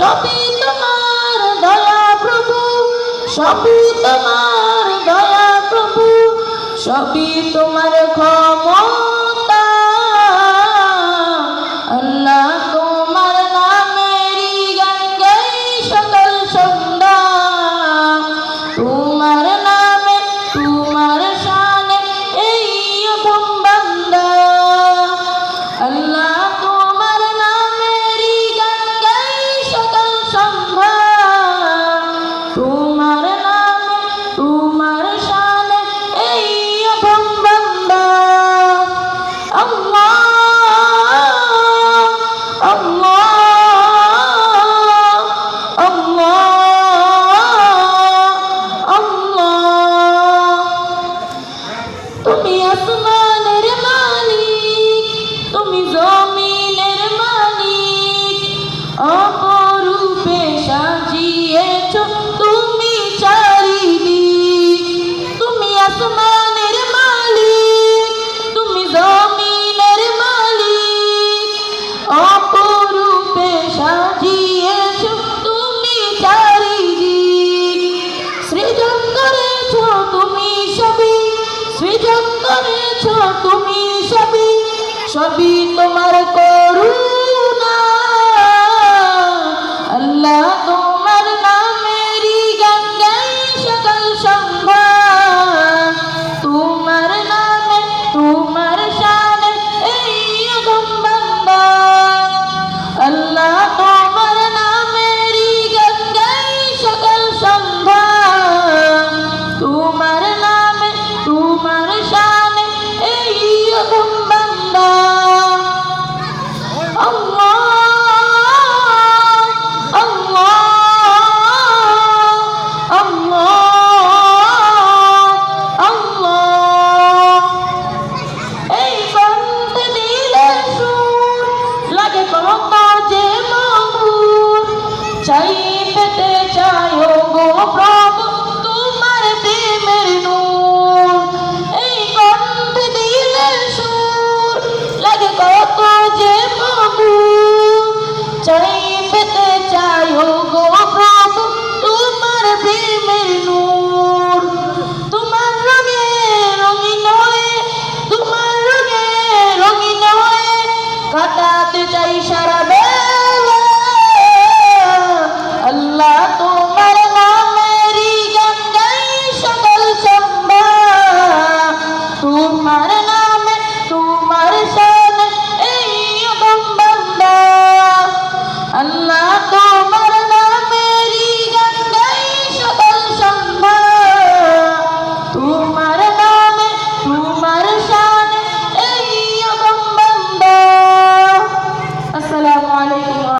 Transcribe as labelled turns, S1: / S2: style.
S1: সবই তোমার দয়া প্রভু সবই তোমার দয়া প্রভু সবই তোমার ক্ষমতা দিয়েছ তুমি সবই সবই তোমার করুণা। আল্লাহ আল্লাহ